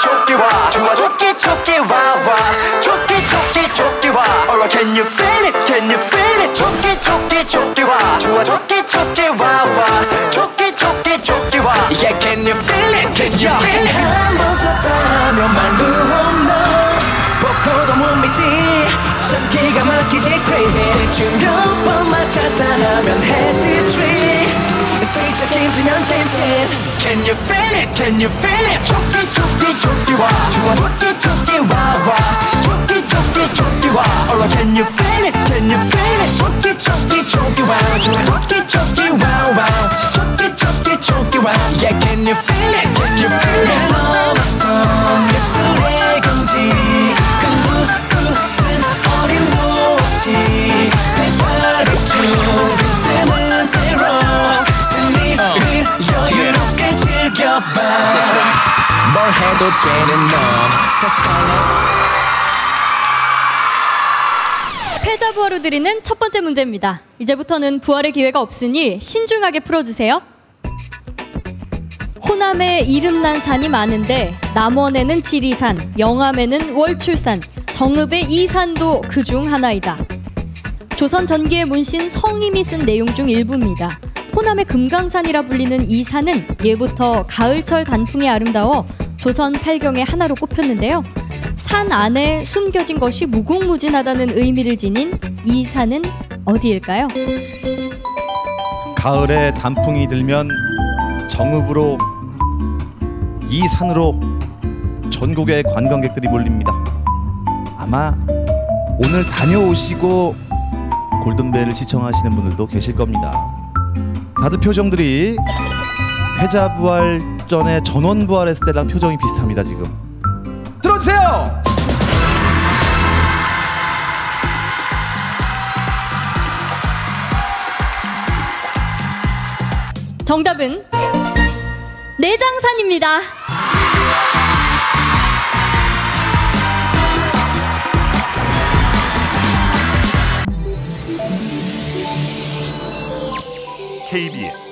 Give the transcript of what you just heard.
좋기 좋기 와 좋아 좋기 좋기 와와 좋기 좋기 좋기 와 Alright can you feel it can you feel it 좋기 좋기 좋기 와 좋아 좋기 좋기 와와 좋기 좋기 좋기 와 Yeah can you feel it can you feel it 한번 쳤다면 말로 없나 보고도 못 믿지 참 기가 막히지 crazy 대충 몇번 맞췄다 하면 헤드 트릭 슬쩍 힘주면 dancing Can you feel it can you feel it 좋기 좋기 와 좋아 좋기 좋기 와와 좋기 좋기 좋기 와 Alright can you feel it can you feel it 좋기 좋기 좋기 와우 좋아 좋기 좋기 와우 와우 좋기 좋기 좋기 와우 Yeah can you feel it 즐겨봐 뭘 해도 되는 너 세상에 패자 부활로 드리는 첫 번째 문제입니다. 이제부터는 부활의 기회가 없으니 신중하게 풀어주세요. 호남에 이름난 산이 많은데 남원에는 지리산, 영암에는 월출산, 정읍의 이산도 그 중 하나이다. 조선 전기의 문신 성임이 쓴 내용 중 일부입니다. 호남의 금강산이라 불리는 이 산은 예부터 가을철 단풍이 아름다워 조선 팔경의 하나로 꼽혔는데요. 산 안에 숨겨진 것이 무궁무진하다는 의미를 지닌 이 산은 어디일까요? 가을에 단풍이 들면 정읍으로 이 산으로 전국의 관광객들이 몰립니다. 아마 오늘 다녀오시고 골든벨을 시청하시는 분들도 계실 겁니다. 다들 표정들이 패자부활 전에 전원 부활했을 때랑 표정이 비슷합니다 지금. 들어주세요. 정답은 내장산입니다. KBS.